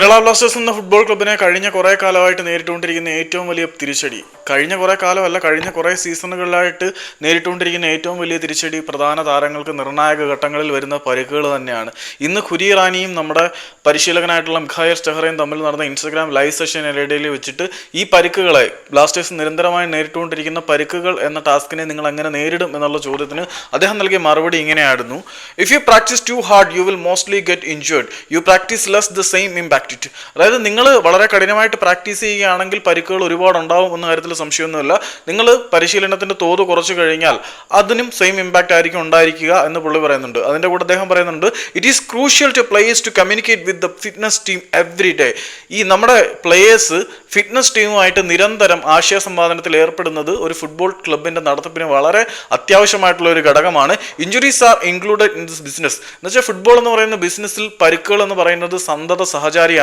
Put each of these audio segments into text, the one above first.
Kerala Blasters എന്ന football ക്ലബിനെ കഴിഞ്ഞ കുറേ കാലമായിട്ട് നേരിട്ടുകൊണ്ടിരിക്കുന്ന ഏറ്റവും വലിയ തിരിച്ചടി. കഴിഞ്ഞ കുറേ കാലമല്ല കഴിഞ്ഞ കുറേ സീസണുകളിലായിട്ട് നേരിട്ടുകൊണ്ടിരിക്കുന്ന ഏറ്റവും വലിയ തിരിച്ചടി പ്രധാന താരങ്ങൾക്ക് നിർണായക ഘട്ടങ്ങളിൽ വരുന്ന പരിക്കുകൾ തന്നെയാണ്. ഇന്ന് ഖുരി ഇറാനിയും നമ്മുടെ പരിശീലകനായിട്ടുള്ള മിഖായൽ സ്റ്റെഹറയും തമ്മിൽ നടന്ന ഇൻസ്റ്റഗ്രാം ലൈവ് സെഷനിടയിൽ വെച്ചിട്ട് ഈ പരിക്കുകളെ ബ്ലാസ്റ്റേഴ്സ് നിരന്തരമായി നേരിട്ടുകൊണ്ടിരിക്കുന്ന പരിക്കുകൾ എന്ന ടാസ്കിനെ നിങ്ങൾ എങ്ങനെ നേരിടും എന്നുള്ള ചോദ്യത്തിന് അദ്ദേഹം നൽകിയ മറുപടി ഇങ്ങനെയായിരുന്നു. If you practice too hard you will mostly get injured you practice less the same impact it അതായത് നിങ്ങൾ വളരെ കഠിനമായിട്ട് പ്രാക്ടീസ് ചെയ്യുകയാണെങ്കിൽ പരിക്കുകൾ ഒരുപാട് ഉണ്ടാവും എന്ന കാര്യത്തിൽ സംശയമൊന്നുമില്ല. നിങ്ങൾ പരിശീലനത്തിന്റെ തോത് കുറച്ച് കഴിഞ്ഞാൽ അതിനും സെയിം ഇമ്പാക്റ്റ് ആയിരിക്കും ഉണ്ടായിരിക്കുക എന്ന് പുള്ളി പറയുന്നുണ്ട്. അതിന്റെ കൂടെ അദ്ദേഹം പറയുന്നുണ്ട് it is crucial to players to communicate with the fitness team every day ഈ നമ്മുടെ പ്ലേയേഴ്സ് ഫിറ്റ്നസ് ടീമുമായിട്ട് നിരന്തരം ആശയ സമ്പാദനത്തിൽ ഏർപ്പെടുന്നത് ഒരു ഫുട്ബോൾ ക്ലബിന്റെ നടത്തിപ്പിന് വളരെ അത്യാവശ്യമായിട്ടുള്ള ഒരു ഘടകമാണ്. Injuries are included in this business എന്ന് വെച്ചാൽ ഫുട്ബോൾ എന്ന് പറയുന്ന ബിസിനസ്സിൽ പരിക്കുകൾ എന്ന് പറയുന്നത് സന്തത സഹചാരിയാണ്.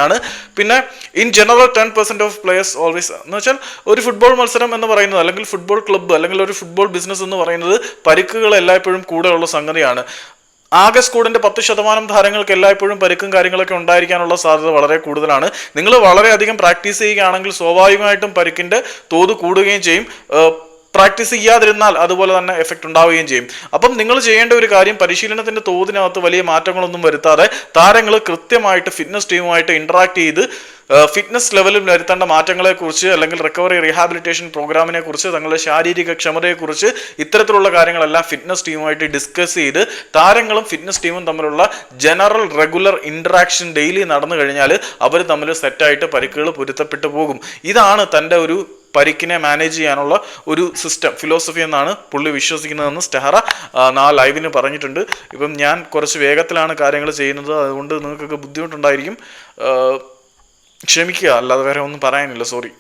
പിന്നെ in general ten percent of players always എന്ന് വെച്ചാൽ ഒരു ഫുട്ബോൾ മത്സരം എന്ന് പറയുന്നത് അല്ലെങ്കിൽ ഫുട്ബോൾ ക്ലബ്ബ് അല്ലെങ്കിൽ ഒരു ഫുട്ബോൾ ബിസിനസ് എന്ന് പറയുന്നത് പരിക്കുകൾ എല്ലായ്പ്പോഴും കൂടെയുള്ള സംഗതിയാണ്. ആകെ സ്കൂഡിന്റെ പത്ത് ശതമാനം താരങ്ങൾക്ക് എല്ലായ്പ്പോഴും പരിക്കും കാര്യങ്ങളൊക്കെ ഉണ്ടായിരിക്കാനുള്ള സാധ്യത വളരെ കൂടുതലാണ്. നിങ്ങൾ വളരെയധികം പ്രാക്ടീസ് ചെയ്യുകയാണെങ്കിൽ സ്വാഭാവികമായിട്ടും പരിക്കിന്റെ തോത് കൂടുകയും ചെയ്യും. പ്രാക്ടീസ് ചെയ്യാതിരുന്നാൽ അതുപോലെ തന്നെ എഫക്റ്റ് ഉണ്ടാവുകയും ചെയ്യും. അപ്പം നിങ്ങൾ ചെയ്യേണ്ട ഒരു കാര്യം പരിശീലനത്തിന്റെ തോതിനകത്ത് വലിയ മാറ്റങ്ങളൊന്നും വരുത്താതെ താരങ്ങൾ കൃത്യമായിട്ട് ഫിറ്റ്നസ് ടീമുമായിട്ട് ഇന്ററാക്ട് ചെയ്ത് ഫിറ്റ്നസ് ലെവലിൽ വരുത്തേണ്ട മാറ്റങ്ങളെക്കുറിച്ച് അല്ലെങ്കിൽ റിക്കവറി റീഹാബിലിറ്റേഷൻ പ്രോഗ്രാമിനെ കുറിച്ച് തങ്ങളുടെ ശാരീരിക ക്ഷമതയെക്കുറിച്ച് ഇത്തരത്തിലുള്ള കാര്യങ്ങളെല്ലാം ഫിറ്റ്നസ് ടീമുമായിട്ട് ഡിസ്കസ് ചെയ്ത് താരങ്ങളും ഫിറ്റ്നസ് ടീമും തമ്മിലുള്ള ജനറൽ റെഗുലർ ഇന്ററാക്ഷൻ ഡെയിലി നടന്നു കഴിഞ്ഞാൽ അവർ തമ്മിൽ സെറ്റായിട്ട് പരിക്കുകൾ പൊരുത്തപ്പെട്ടു പോകും. ഇതാണ് തന്റെ ഒരു പരിക്കിനെ മാനേജ് ചെയ്യാനുള്ള ഒരു സിസ്റ്റം ഫിലോസഫി എന്നാണ് പുള്ളി വിശ്വസിക്കുന്നതെന്ന് സ്റ്റെഹറ നാ ലൈവിന് പറഞ്ഞിട്ടുണ്ട്. ഇപ്പം ഞാൻ കുറച്ച് വേഗത്തിലാണ് കാര്യങ്ങൾ ചെയ്യുന്നത്. അതുകൊണ്ട് നിങ്ങൾക്കൊക്കെ ബുദ്ധിമുട്ടുണ്ടായിരിക്കും. ക്ഷമിക്കുക. അല്ലാതെ വേറെ ഒന്നും പറയാനില്ല. സോറി